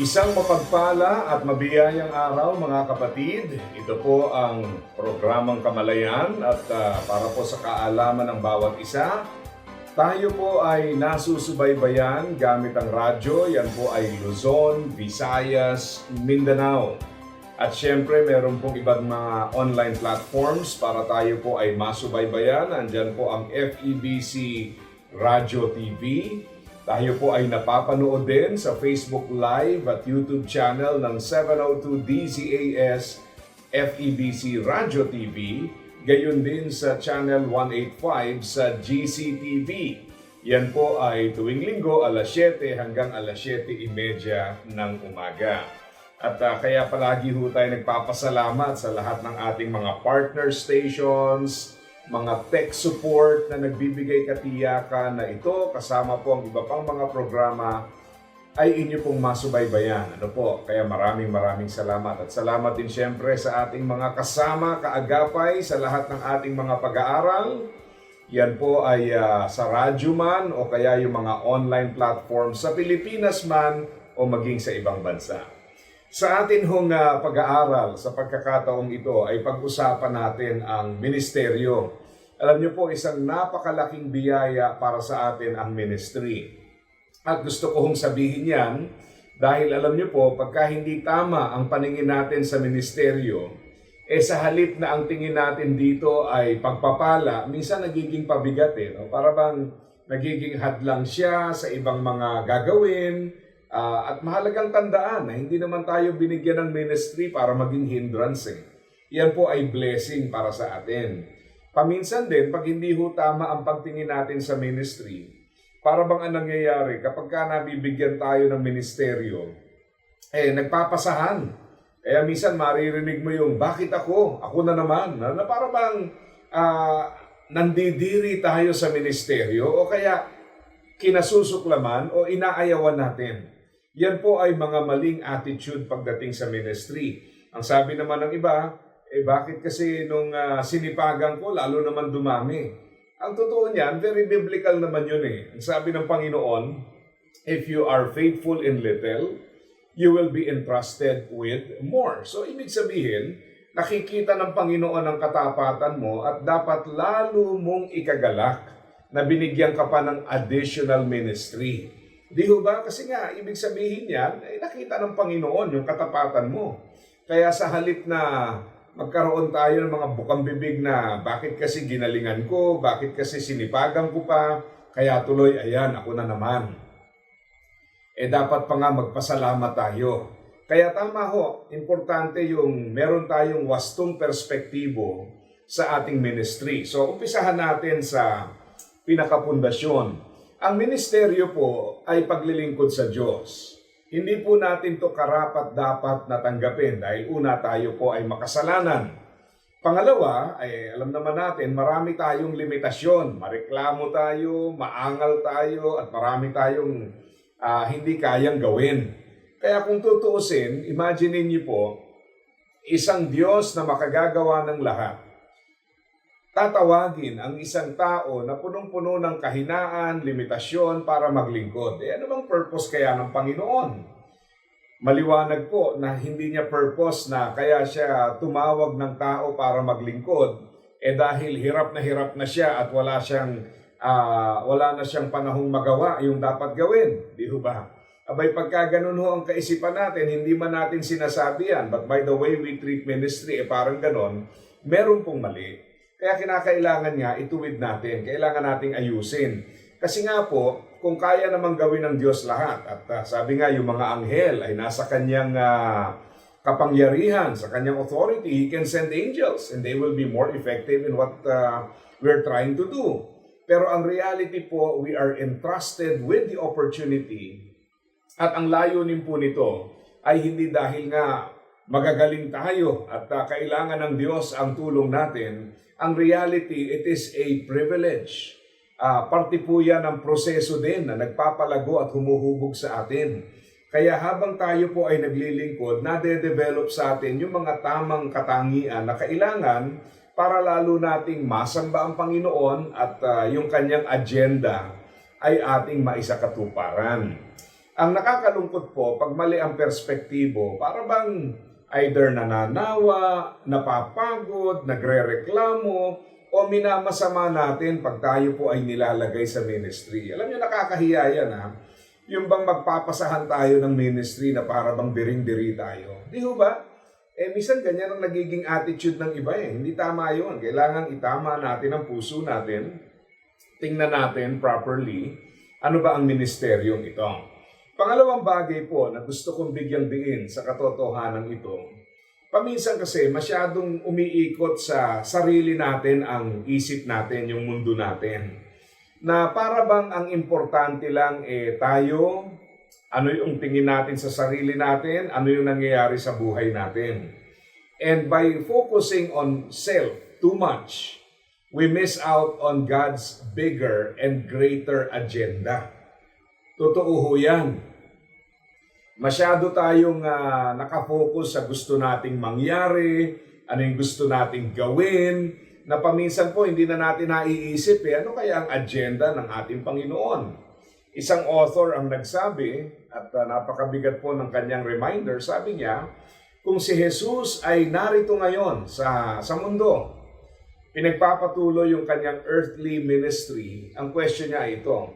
Isang mapagpala at mabiyayang araw mga kapatid. Ito po ang programang Kamalayan at ah, para po sa kaalaman ng bawat isa, tayo po ay nasusubaybayan gamit ang radyo. Yan po ay Luzon, Visayas, Mindanao. At syempre, meron pong ibang mga online platforms para tayo po ay masubaybayan. Andyan po ang FEBC Radio TV, tayo po ay napapanood din sa Facebook Live at YouTube channel ng 702 DZAS FEBC Radio TV, gayon din sa channel 185 sa GCTV. Yan po ay tuwing linggo alas 7 hanggang alas 7.30 ng umaga. At ah, kaya palagi ho tayo nagpapasalamat sa lahat ng ating mga partner stations, mga tech support na nagbibigay katiyakan na ito kasama po ang iba pang mga programa ay inyo pong masubaybayan. Ano po? Kaya maraming maraming salamat. At salamat din siyempre sa ating mga kasama, kaagapay, sa lahat ng ating mga pag-aaral. Yan po ay ah, sa radyo man o kaya yung mga online platform sa Pilipinas man o maging sa ibang bansa. Sa atin hong ah, pag-aaral sa pagkakataong ito ay pag-usapan natin ang ministeryo. Alam niyo po, isang napakalaking biyaya para sa atin ang ministry. At gusto ko hong sabihin yan dahil alam niyo po, pagka hindi tama ang paningin natin sa ministeryo, eh sa halip na ang tingin natin dito ay pagpapala, minsan nagiging pabigat eh. No? Para bang nagiging hadlang siya sa ibang mga gagawin, Ah, at mahalagang tandaan na hindi naman tayo binigyan ng ministry para maging hindrance. Eh. Yan po ay blessing para sa atin. Paminsan din, pag hindi ho tama ang pagtingin natin sa ministry, para bang ang nangyayari kapag ka nabibigyan tayo ng ministeryo, eh nagpapasahan. Kaya minsan maririnig mo yung, bakit ako? Ako na naman. Na, na para bang ah, nandidiri tayo sa ministeryo o kaya kinasusuklaman o inaayawan natin. Yan po ay mga maling attitude pagdating sa ministry. Ang sabi naman ng iba, eh bakit kasi nung ah, sinipagan ko, lalo naman dumami. Ang totoo niyan, very biblical naman yun eh. Ang sabi ng Panginoon, if you are faithful in little, you will be entrusted with more. So ibig sabihin, nakikita ng Panginoon ang katapatan mo at dapat lalo mong ikagalak na binigyan ka pa ng additional ministry. Di ho ba? Kasi nga, ibig sabihin yan, ay nakita ng Panginoon yung katapatan mo. Kaya sa halip na magkaroon tayo ng mga bukang bibig na bakit kasi ginalingan ko, bakit kasi sinipagan ko pa, kaya tuloy, ayan, ako na naman. Eh dapat pa nga magpasalamat tayo. Kaya tama ho, importante yung meron tayong wastong perspektibo sa ating ministry. So umpisahan natin sa pinakapundasyon. Ang ministeryo po ay paglilingkod sa Diyos. Hindi po natin to karapat dapat natanggapin dahil una tayo po ay makasalanan. Pangalawa, ay alam naman natin, marami tayong limitasyon. Mareklamo tayo, maangal tayo, at marami tayong ah, hindi kayang gawin. Kaya kung tutuusin, imagine niyo po, isang Diyos na makagagawa ng lahat tatawagin ang isang tao na punong-puno ng kahinaan, limitasyon para maglingkod. Eh ano bang purpose kaya ng Panginoon? Maliwanag po na hindi niya purpose na kaya siya tumawag ng tao para maglingkod eh dahil hirap na hirap na siya at wala siyang ah, wala na siyang panahong magawa yung dapat gawin. Di ho ba? Abay pagka ganun ho ang kaisipan natin, hindi man natin sinasabi yan. But by the way we treat ministry, eh parang ganon, meron pong mali. Kaya kinakailangan nga ituwid natin, kailangan nating ayusin. Kasi nga po, kung kaya namang gawin ng Diyos lahat, at ah, sabi nga yung mga anghel ay nasa kanyang ah, kapangyarihan, sa kanyang authority, He can send angels and they will be more effective in what ah, we're trying to do. Pero ang reality po, we are entrusted with the opportunity At ang layunin po nito ay hindi dahil nga magagaling tayo at ah, kailangan ng Diyos ang tulong natin. Ang reality, it is a privilege. Ah, parte po yan ng proseso din na nagpapalago at humuhubog sa atin. Kaya habang tayo po ay naglilingkod, nade-develop sa atin yung mga tamang katangian na kailangan para lalo nating masamba ang Panginoon at ah, yung kanyang agenda ay ating maisakatuparan. Ang nakakalungkot po, pag mali ang perspektibo, para bang either nananawa, napapagod, nagre-reklamo, o minamasama natin pag tayo po ay nilalagay sa ministry. Alam niyo, nakakahiya yan ha. Yung bang magpapasahan tayo ng ministry na para bang biring-biri tayo. Di ho ba? Eh, minsan ganyan ang nagiging attitude ng iba eh. Hindi tama yun. Kailangan itama natin ang puso natin. Tingnan natin properly ano ba ang ministeryong ito. Pangalawang bagay po na gusto kong bigyang diin sa katotohanan ito, paminsan kasi masyadong umiikot sa sarili natin ang isip natin, yung mundo natin. Na para bang ang importante lang eh tayo, ano yung tingin natin sa sarili natin, ano yung nangyayari sa buhay natin. And by focusing on self too much, we miss out on God's bigger and greater agenda. Totoo ho yan. Masyado tayong ah, nakafocus sa gusto nating mangyari, ano yung gusto nating gawin, na paminsan po hindi na natin naiisip eh, ano kaya ang agenda ng ating Panginoon. Isang author ang nagsabi, at ah, napakabigat po ng kanyang reminder, sabi niya, kung si Jesus ay narito ngayon sa, sa mundo, pinagpapatuloy yung kanyang earthly ministry, ang question niya ay ito,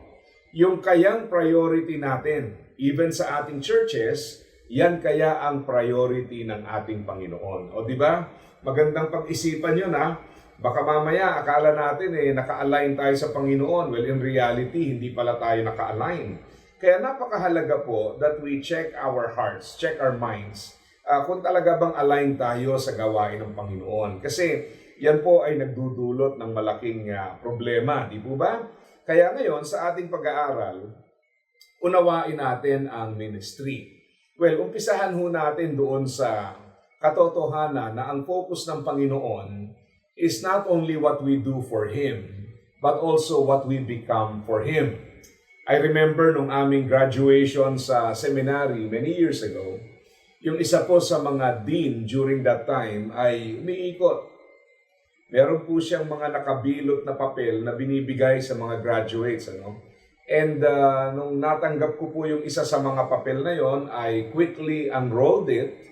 yung kayang priority natin, even sa ating churches, yan kaya ang priority ng ating Panginoon. O di ba? Magandang pag-isipan yun ha. Baka mamaya akala natin eh naka-align tayo sa Panginoon. Well, in reality, hindi pala tayo naka-align. Kaya napakahalaga po that we check our hearts, check our minds, ah, kung talaga bang align tayo sa gawain ng Panginoon. Kasi yan po ay nagdudulot ng malaking ah, problema, di po ba? Kaya ngayon, sa ating pag-aaral, unawain natin ang ministry. Well, umpisahan ho natin doon sa katotohanan na ang focus ng Panginoon is not only what we do for Him, but also what we become for Him. I remember nung aming graduation sa seminary many years ago, yung isa po sa mga dean during that time ay umiikot meron po siyang mga nakabilot na papel na binibigay sa mga graduates. Ano? And uh, nung natanggap ko po yung isa sa mga papel na yon, I quickly unrolled it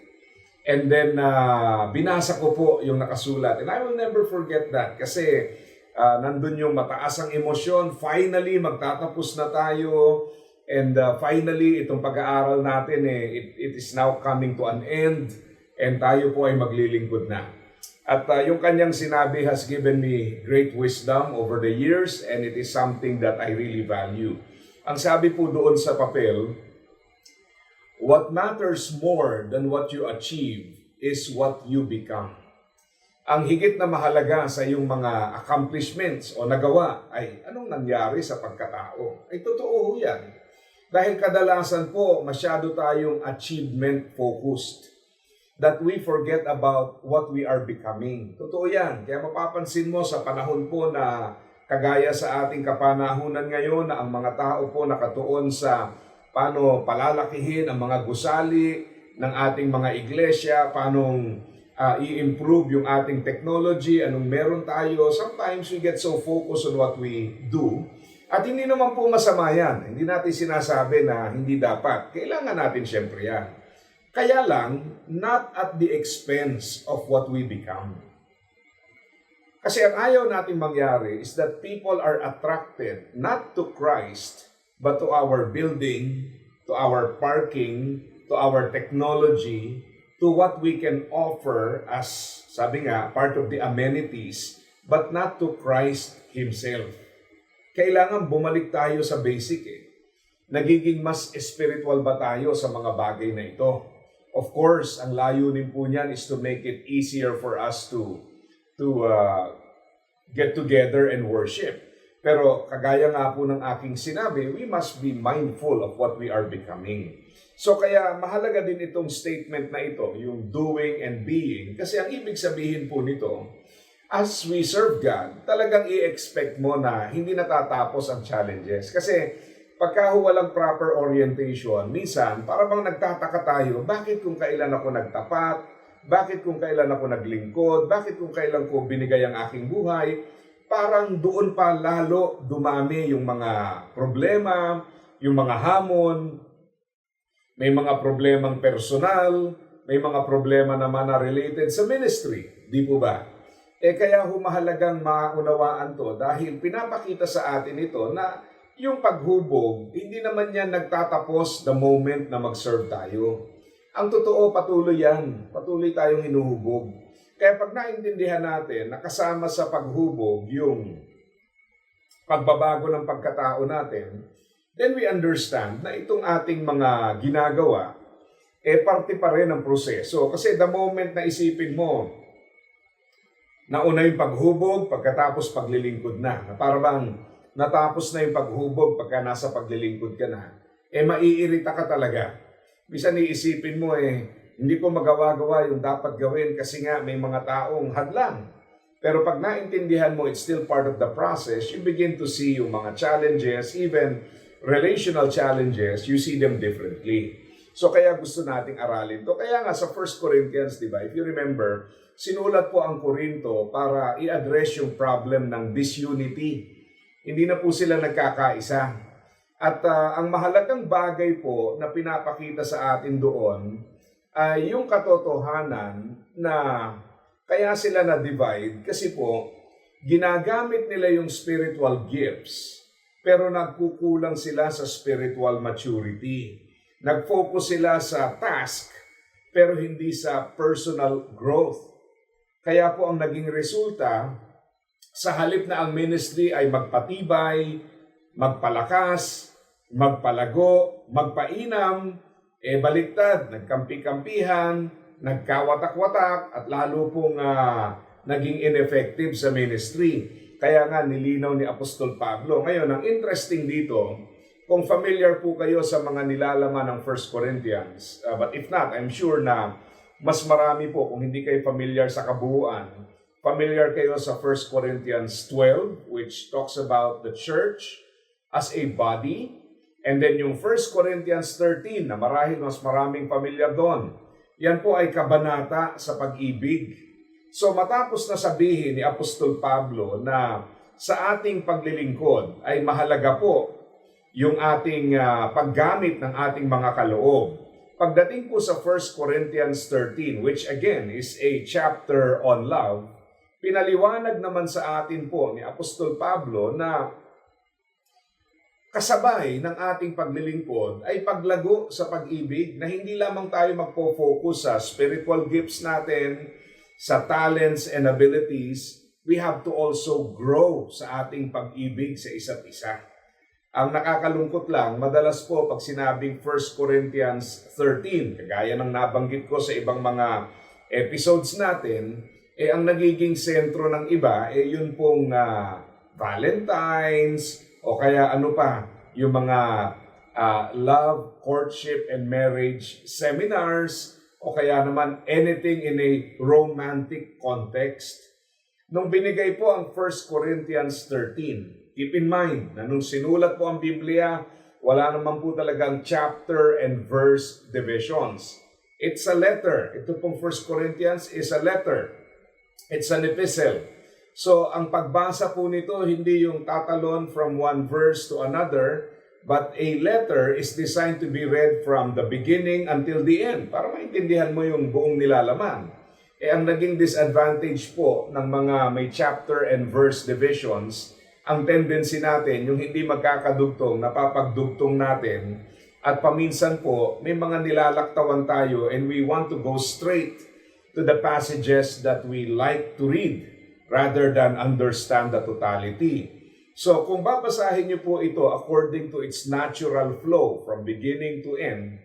and then uh, binasa ko po yung nakasulat. And I will never forget that kasi uh, nandun yung mataas ang emosyon. Finally, magtatapos na tayo. And uh, finally, itong pag-aaral natin, eh, it, it is now coming to an end. And tayo po ay maglilingkod na. At uh, yung kanyang sinabi has given me great wisdom over the years and it is something that I really value. Ang sabi po doon sa papel, what matters more than what you achieve is what you become. Ang higit na mahalaga sa iyong mga accomplishments o nagawa ay anong nangyari sa pagkatao. Ay totoo yan. Dahil kadalasan po masyado tayong achievement focused that we forget about what we are becoming. Totoo yan. Kaya mapapansin mo sa panahon po na kagaya sa ating kapanahunan ngayon na ang mga tao po nakatuon sa paano palalakihin ang mga gusali ng ating mga iglesia, paano uh, i-improve yung ating technology, anong meron tayo. Sometimes we get so focused on what we do. At hindi naman po masama yan. Hindi natin sinasabi na hindi dapat. Kailangan natin syempre yan. Kaya lang, not at the expense of what we become. Kasi ang ayaw natin mangyari is that people are attracted not to Christ, but to our building, to our parking, to our technology, to what we can offer as, sabi nga, part of the amenities, but not to Christ Himself. Kailangan bumalik tayo sa basic eh. Nagiging mas spiritual ba tayo sa mga bagay na ito? Of course, ang layunin po niyan is to make it easier for us to to uh, get together and worship. Pero kagaya nga po ng aking sinabi, we must be mindful of what we are becoming. So kaya mahalaga din itong statement na ito, yung doing and being. Kasi ang ibig sabihin po nito, as we serve God, talagang i-expect mo na hindi natatapos ang challenges. Kasi pagka walang proper orientation, minsan para bang nagtataka tayo, bakit kung kailan ako nagtapat, bakit kung kailan ako naglingkod, bakit kung kailan ko binigay ang aking buhay, parang doon pa lalo dumami yung mga problema, yung mga hamon, may mga problemang personal, may mga problema naman na related sa ministry. Di po ba? Eh kaya humahalagang maunawaan to dahil pinapakita sa atin ito na yung paghubog, hindi naman yan nagtatapos the moment na mag-serve tayo. Ang totoo, patuloy yan. Patuloy tayong hinuhubog. Kaya pag naintindihan natin, nakasama sa paghubog yung pagbabago ng pagkatao natin, then we understand na itong ating mga ginagawa, eh parte pa rin ng proseso. Kasi the moment na isipin mo, nauna yung paghubog, pagkatapos paglilingkod na. Para bang natapos na yung paghubog pagka nasa paglilingkod ka na, eh maiirita ka talaga. Bisa iisipin mo eh, hindi ko magawa-gawa yung dapat gawin kasi nga may mga taong hadlang. Pero pag naintindihan mo, it's still part of the process, you begin to see yung mga challenges, even relational challenges, you see them differently. So kaya gusto nating aralin to. Kaya nga sa 1 Corinthians, di ba, if you remember, sinulat po ang Korinto para i-address yung problem ng disunity. Hindi na po sila nagkakaisa. At ah, ang mahalagang bagay po na pinapakita sa atin doon ay yung katotohanan na kaya sila na-divide kasi po ginagamit nila yung spiritual gifts pero nagkukulang sila sa spiritual maturity. Nag-focus sila sa task pero hindi sa personal growth. Kaya po ang naging resulta sa halip na ang ministry ay magpatibay, magpalakas, magpalago, magpainam, eh baliktad, nagkampi-kampihan, nagkawatak-watak, at lalo pong ah, naging ineffective sa ministry. Kaya nga nilinaw ni Apostol Pablo. Ngayon, ang interesting dito, kung familiar po kayo sa mga nilalaman ng 1 Corinthians, uh, but if not, I'm sure na mas marami po kung hindi kayo familiar sa kabuuan. Familiar kayo sa 1 Corinthians 12, which talks about the church as a body. And then yung 1 Corinthians 13, na marahil mas maraming familiar doon. Yan po ay kabanata sa pag-ibig. So matapos na sabihin ni Apostol Pablo na sa ating paglilingkod ay mahalaga po yung ating ah, paggamit ng ating mga kaloob. Pagdating po sa 1 Corinthians 13, which again is a chapter on love, pinaliwanag naman sa atin po ni Apostol Pablo na kasabay ng ating paglilingkod ay paglago sa pag-ibig na hindi lamang tayo magpo-focus sa spiritual gifts natin, sa talents and abilities, we have to also grow sa ating pag-ibig sa isa't isa. Ang nakakalungkot lang, madalas po pag sinabing 1 Corinthians 13, kagaya ng nabanggit ko sa ibang mga episodes natin, eh ang nagiging sentro ng iba, eh yun pong ah, Valentine's, o kaya ano pa, yung mga ah, love, courtship, and marriage seminars, o kaya naman anything in a romantic context. Nung binigay po ang 1 Corinthians 13, keep in mind na nung sinulat po ang Biblia, wala naman po talagang chapter and verse divisions. It's a letter. Ito pong 1 Corinthians is a letter. It's an epistle. So, ang pagbasa po nito, hindi yung tatalon from one verse to another, but a letter is designed to be read from the beginning until the end para maintindihan mo yung buong nilalaman. Eh, ang naging disadvantage po ng mga may chapter and verse divisions, ang tendency natin, yung hindi magkakadugtong, napapagdugtong natin, at paminsan po, may mga nilalaktawan tayo and we want to go straight to the passages that we like to read rather than understand the totality. So kung babasahin niyo po ito according to its natural flow from beginning to end,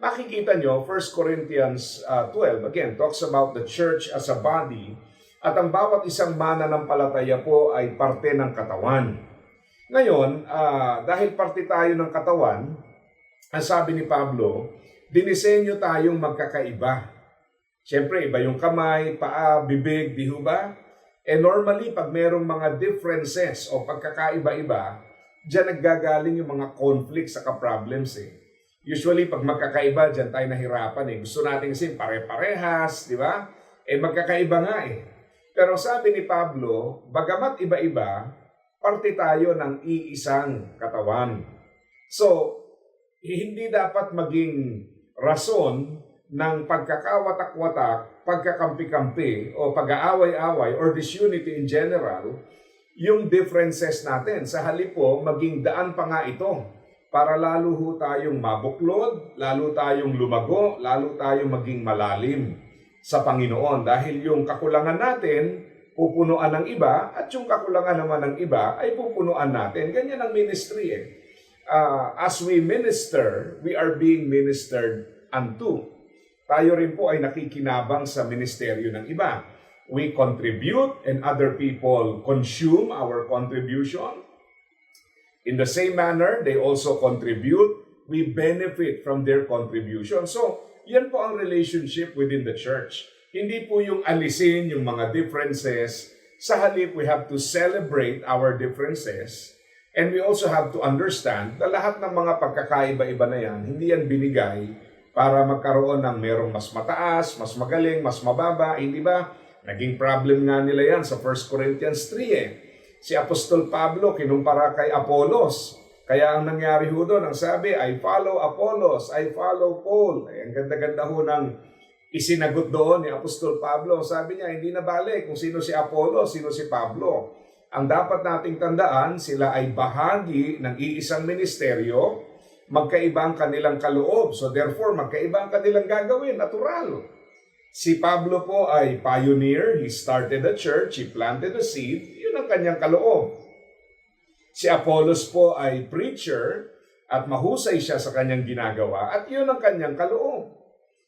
makikita niyo 1 Corinthians uh, 12 again talks about the church as a body at ang bawat isang mananampalataya po ay parte ng katawan. Ngayon, ah, dahil parte tayo ng katawan, ang sabi ni Pablo, dinisenyo tayong magkakaiba. Siyempre, iba yung kamay, paa, bibig, di ba? Eh normally, pag merong mga differences o pagkakaiba-iba, diyan naggagaling yung mga conflicts sa problems eh. Usually, pag magkakaiba, diyan tayo nahirapan eh. Gusto natin kasi pare-parehas, di ba? Eh magkakaiba nga eh. Pero sabi ni Pablo, bagamat iba-iba, parte tayo ng iisang katawan. So, hindi dapat maging rason ng pagkakawatak-watak, pagkakampi-kampi, o pag-aaway-away, or disunity in general, yung differences natin. Sa halip po, maging daan pa nga ito para lalo ho tayong mabuklod, lalo tayong lumago, lalo tayong maging malalim sa Panginoon. Dahil yung kakulangan natin, pupunuan ng iba, at yung kakulangan naman ng iba ay pupunuan natin. Ganyan ang ministry eh. Ah, as we minister, we are being ministered unto. Tayo rin po ay nakikinabang sa ministeryo ng iba. We contribute and other people consume our contribution. In the same manner, they also contribute. We benefit from their contribution. So, yan po ang relationship within the church. Hindi po yung alisin yung mga differences. Sa halip, we have to celebrate our differences. And we also have to understand na lahat ng mga pagkakaiba-iba na yan, hindi yan binigay para magkaroon ng merong mas mataas, mas magaling, mas mababa. Hindi ba? Naging problem nga nila yan sa 1 Corinthians 3 eh. Si Apostol Pablo kinumpara kay Apolos. Kaya ang nangyari ho doon, ang sabi, I follow Apollos, I follow Paul. Ay, ang ganda-ganda ho ng isinagot doon ni Apostol Pablo. Sabi niya, hindi na balik kung sino si Apollo, sino si Pablo. Ang dapat nating tandaan, sila ay bahagi ng iisang ministeryo, magkaiba ang kanilang kaloob. So therefore, magkaiba ang kanilang gagawin, natural. Si Pablo po ay pioneer, he started a church, he planted a seed, yun ang kanyang kaloob. Si Apollos po ay preacher at mahusay siya sa kanyang ginagawa at yun ang kanyang kaloob.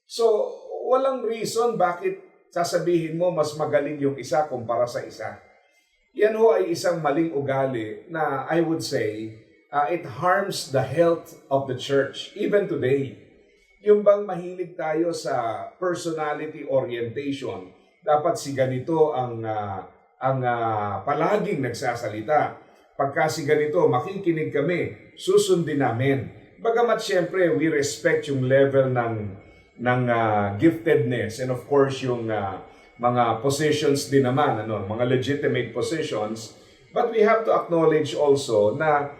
So, walang reason bakit sasabihin mo mas magaling yung isa kumpara sa isa. Yan ho ay isang maling ugali na I would say uh, it harms the health of the church even today. Yung bang mahilig tayo sa personality orientation, dapat si ganito ang uh, ang uh, palaging nagsasalita. Pagka si ganito, makikinig kami, susundin namin. Bagamat siyempre, we respect yung level ng ng uh, giftedness and of course yung uh, mga positions din naman, ano, mga legitimate positions. But we have to acknowledge also na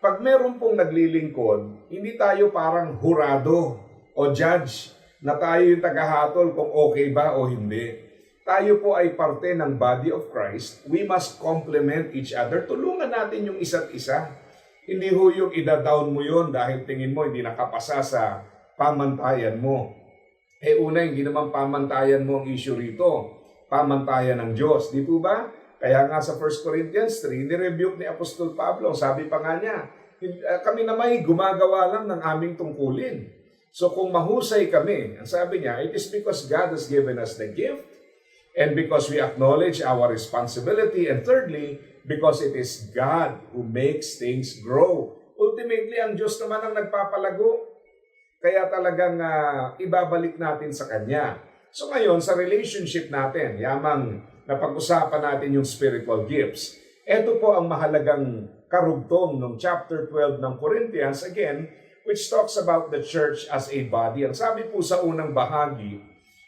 pag meron pong naglilingkod, hindi tayo parang hurado o judge na tayo yung tagahatol kung okay ba o hindi. Tayo po ay parte ng body of Christ. We must complement each other. Tulungan natin yung isa't isa. Hindi ho yung ida-down mo yun dahil tingin mo hindi nakapasa sa pamantayan mo. Eh una, hindi naman pamantayan mo ang issue rito. Pamantayan ng Diyos. Di po ba? Kaya nga sa 1 Corinthians 3, nirebuke ni Apostol Pablo. Sabi pa nga niya, "Ah, kami na may gumagawa lang ng aming tungkulin. So kung mahusay kami, ang sabi niya, it is because God has given us the gift and because we acknowledge our responsibility and thirdly, because it is God who makes things grow. Ultimately, ang Diyos naman ang nagpapalago. Kaya talagang ah, ibabalik natin sa Kanya. So ngayon, sa relationship natin, yamang napag-usapan natin yung spiritual gifts. Ito po ang mahalagang karugtong ng chapter 12 ng Corinthians, again, which talks about the church as a body. Ang sabi po sa unang bahagi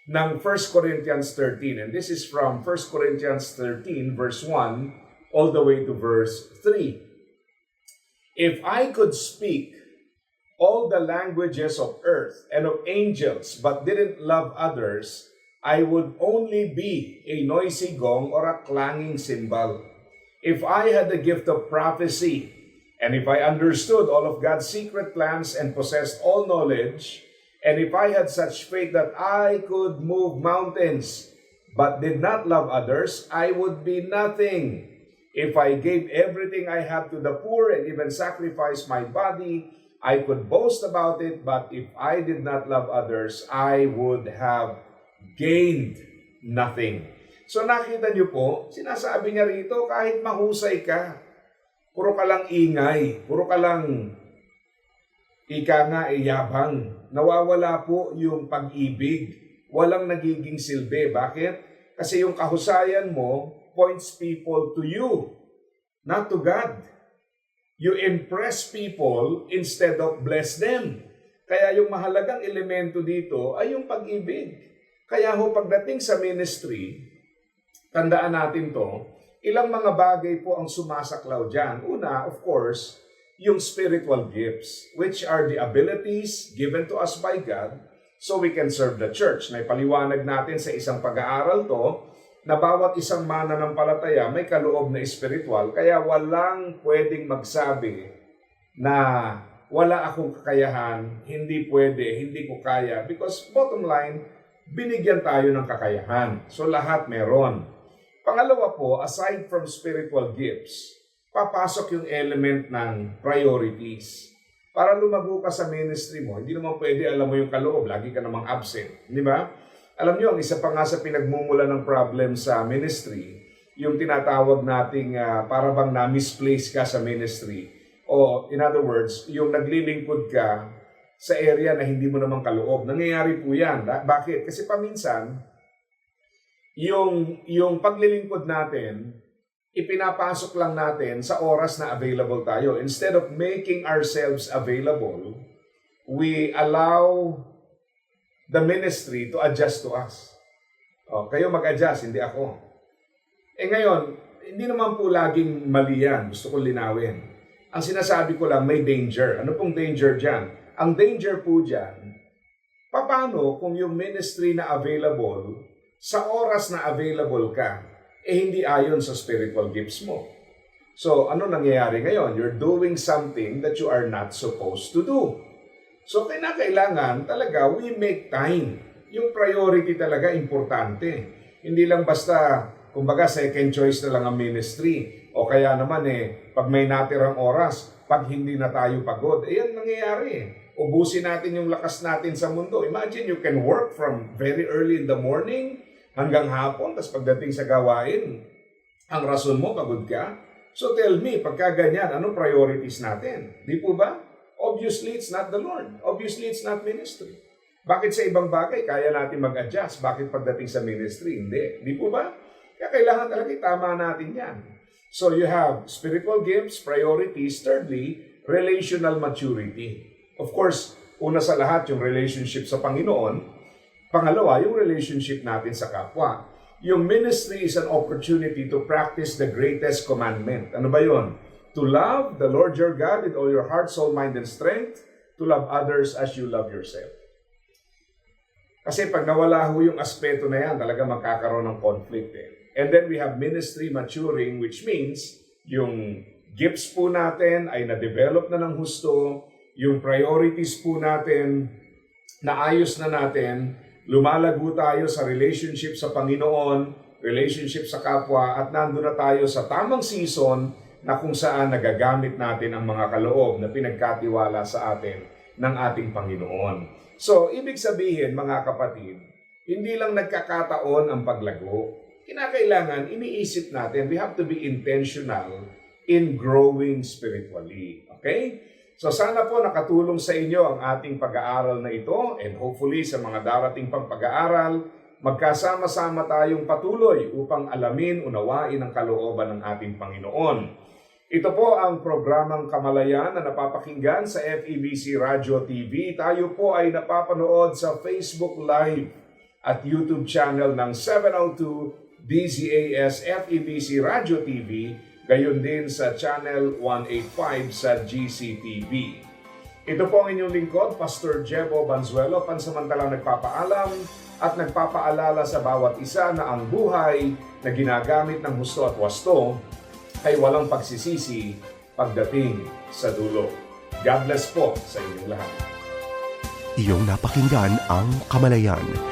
ng 1 Corinthians 13, and this is from 1 Corinthians 13, verse 1, all the way to verse 3. If I could speak all the languages of earth and of angels, but didn't love others, I would only be a noisy gong or a clanging cymbal. If I had the gift of prophecy, and if I understood all of God's secret plans and possessed all knowledge, and if I had such faith that I could move mountains, but did not love others, I would be nothing. If I gave everything I have to the poor and even sacrificed my body, I could boast about it, but if I did not love others, I would have gained nothing. So nakita niyo po, sinasabi niya rito, kahit mahusay ka, puro ka lang ingay, puro ka lang ika nga e yabang. Nawawala po yung pag-ibig. Walang nagiging silbi. Bakit? Kasi yung kahusayan mo points people to you, not to God. You impress people instead of bless them. Kaya yung mahalagang elemento dito ay yung pag-ibig. Kaya ho pagdating sa ministry, tandaan natin to, ilang mga bagay po ang sumasaklaw dyan. Una, of course, yung spiritual gifts, which are the abilities given to us by God so we can serve the church. Naipaliwanag natin sa isang pag-aaral to na bawat isang mananampalataya may kaloob na espiritual, kaya walang pwedeng magsabi na wala akong kakayahan, hindi pwede, hindi ko kaya. Because bottom line, binigyan tayo ng kakayahan. So lahat meron. Pangalawa po, aside from spiritual gifts, papasok yung element ng priorities. Para lumago ka sa ministry mo, hindi naman pwede alam mo yung kaloob, lagi ka namang absent. Di ba? Alam nyo, ang isa pa nga sa pinagmumula ng problem sa ministry, yung tinatawag nating uh, para bang na-misplace ka sa ministry. O in other words, yung naglilingkod ka sa area na hindi mo naman kaloob. Nangyayari po yan. Bakit? Kasi paminsan, yung, yung paglilingkod natin, ipinapasok lang natin sa oras na available tayo. Instead of making ourselves available, we allow the ministry to adjust to us. O, kayo mag-adjust, hindi ako. Eh ngayon, hindi naman po laging mali yan. Gusto kong linawin. Ang sinasabi ko lang, may danger. Ano pong danger dyan? Ang danger po dyan, paano kung yung ministry na available, sa oras na available ka, eh hindi ayon sa spiritual gifts mo. So, ano nangyayari ngayon? You're doing something that you are not supposed to do. So, kailangan talaga we make time. Yung priority talaga importante. Hindi lang basta, kumbaga, second choice na lang ang ministry. O kaya naman eh, pag may natirang oras, pag hindi na tayo pagod, eh yan nangyayari eh. Ubusin natin yung lakas natin sa mundo. Imagine you can work from very early in the morning hanggang hapon, tapos pagdating sa gawain, ang rason mo, pagod ka. So tell me, pagka ganyan, anong priorities natin? Di po ba? Obviously, it's not the Lord. Obviously, it's not ministry. Bakit sa ibang bagay, kaya natin mag-adjust? Bakit pagdating sa ministry, hindi? Di po ba? Kaya kailangan talaga itama natin yan. So you have spiritual gifts, priorities. Thirdly, relational maturity. Of course, una sa lahat yung relationship sa Panginoon. Pangalawa, yung relationship natin sa kapwa. Yung ministry is an opportunity to practice the greatest commandment. Ano ba yon? To love the Lord your God with all your heart, soul, mind, and strength. To love others as you love yourself. Kasi pag nawala ho yung aspeto na yan, talaga magkakaroon ng conflict eh. And then we have ministry maturing, which means yung gifts po natin ay na-develop na ng husto, yung priorities po natin, naayos na natin, lumalago tayo sa relationship sa Panginoon, relationship sa kapwa, at nandun na tayo sa tamang season na kung saan nagagamit natin ang mga kaloob na pinagkatiwala sa atin ng ating Panginoon. So, ibig sabihin mga kapatid, hindi lang nagkakataon ang paglago. Kinakailangan, iniisip natin, we have to be intentional in growing spiritually. Okay? So sana po nakatulong sa inyo ang ating pag-aaral na ito and hopefully sa mga darating pang pag-aaral, magkasama-sama tayong patuloy upang alamin, unawain ang kalooban ng ating Panginoon. Ito po ang programang Kamalayan na napapakinggan sa FEBC Radio TV. Tayo po ay napapanood sa Facebook Live at YouTube channel ng 702 DZAS FEBC Radio TV, gayon din sa channel 185 sa GCTV. Ito po ang inyong lingkod, Pastor Jebo Banzuelo, pansamantalang nagpapaalam at nagpapaalala sa bawat isa na ang buhay na ginagamit ng husto at wasto ay walang pagsisisi pagdating sa dulo. God bless po sa inyong lahat. Iyong napakinggan ang Kamalayan.